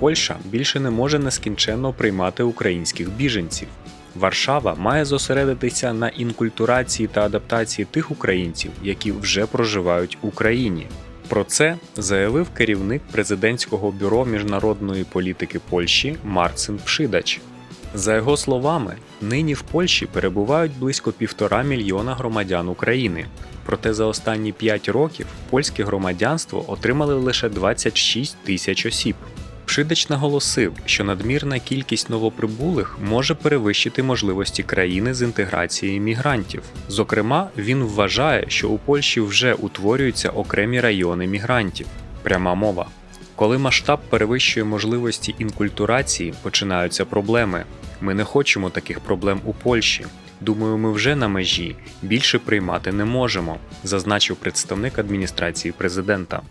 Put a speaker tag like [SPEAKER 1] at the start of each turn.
[SPEAKER 1] Польща більше не може нескінченно приймати українських біженців. Варшава має зосередитися на інкультурації та адаптації тих українців, які вже проживають в Україні. Про це заявив керівник президентського бюро міжнародної політики Польщі Марцин Пшидач. За його словами, нині в Польщі перебувають близько півтора мільйона громадян України. Проте за останні 5 років польське громадянство отримали лише 26 тисяч осіб. Пшидач наголосив, що надмірна кількість новоприбулих може перевищити можливості країни з інтеграції мігрантів. Зокрема, він вважає, що у Польщі вже утворюються окремі райони мігрантів. Пряма мова. Коли масштаб перевищує можливості інкультурації, починаються проблеми. Ми не хочемо таких проблем у Польщі. Думаю, ми вже на межі більше приймати не можемо, зазначив представник адміністрації президента.